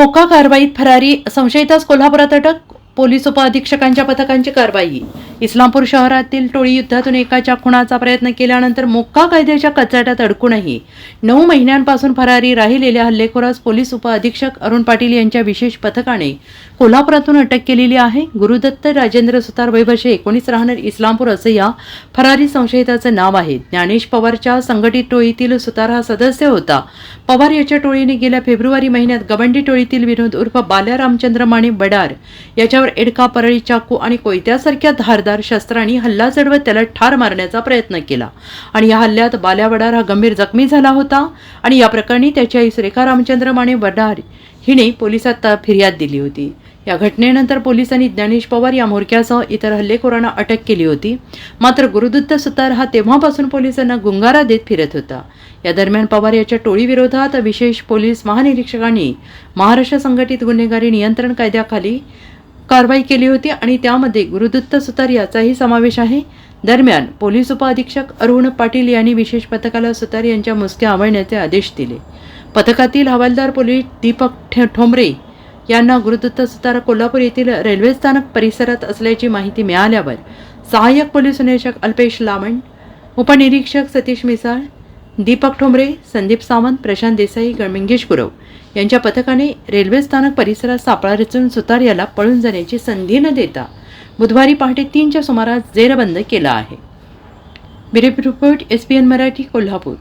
मोका कारवाईत फरारी संशयितास कोल्हापुरात अटक पोलीस उपअधीक्षकांच्या पथकांची कारवाई. इस्लामपूर शहरातील टोळी युद्धातून एकाच्या खुणाचा प्रयत्न केल्यानंतर मोक्का कायद्याच्या कचाट्यात अडकूनही. नऊ महिन्यांपासून फरारी राहिलेल्या हल्लेखोरास पोलीस उपअधीक्षक अरुण पाटील यांच्या विशेष पथकाने कोल्हापुरातून अटक केलेली आहे. गुरुदत्त राजेंद्र सुतार वैवर्षे एकोणीस राहणार इस्लामपूर असं या फरारी संशयिताचं नाव आहे. ज्ञानेश पवारच्या संघटित टोळीतील सुतार हा सदस्य होता. पवार याच्या टोळीने गेल्या फेब्रुवारी महिन्यात गवंडी टोळीतील विनोद उर्फ बाल्या रामचंद्र माने बडार याच्यावर एडका परळी चाकू आणि कोयत्यासारख्या धारदार शस्त्रांनी हल्ला चढवत त्याला ठार मारण्याचा प्रयत्न केला. आणि या हल्ल्यात बाल्या वडार हा गंभीर जखमी झाला होता आणि या प्रकरणी त्याची आई सुरेखा रामचंद्र माने वडार हिने पोलिसात फिर्याद दिली होती. या घटनेनंतर पोलिसांनी ज्ञानेश पवार या म्होरक्यासह इतर हल्लेखोरांना अटक केली होती. मात्र गुरुदत्त सुतार हा तेव्हापासून पोलिसांना गुंगारा देत फिरत होता. या दरम्यान पवार याच्या टोळीविरोधात विशेष पोलीस महानिरीक्षकांनी महाराष्ट्र संघटित गुन्हेगारी नियंत्रण कायद्याखाली कारवाई केली होती आणि त्यामध्ये गुरुदत्त सुतार याचाही समावेश आहे. दरम्यान पोलीस उपअधीक्षक अरुण पाटील यांनी विशेष पथकाला सुतार यांच्या मुसक्या आवळण्याचे आदेश दिले. पथकातील हवालदार पोलीस दीपक ठोंबरे यांना गुरुदत्त सुतार कोल्हापूर येथील रेल्वे स्थानक परिसरात असल्याची माहिती मिळाल्यावर सहाय्यक पोलीस निरीक्षक अल्पेश लामण उपनिरीक्षक सतीश मिसाळ दीपक ठोंबरे संदीप सावंत प्रशांत देसाई गणमिंगेश गुरव यांच्या पथकाने रेल्वे स्थानक परिसरात सापळा रचून सुतार याला पळून जाण्याची संधी न देता बुधवारी पहाटे तीनच्या सुमारास जेरबंद केला आहे. बिरेप report S P N Marathi Kolhapur.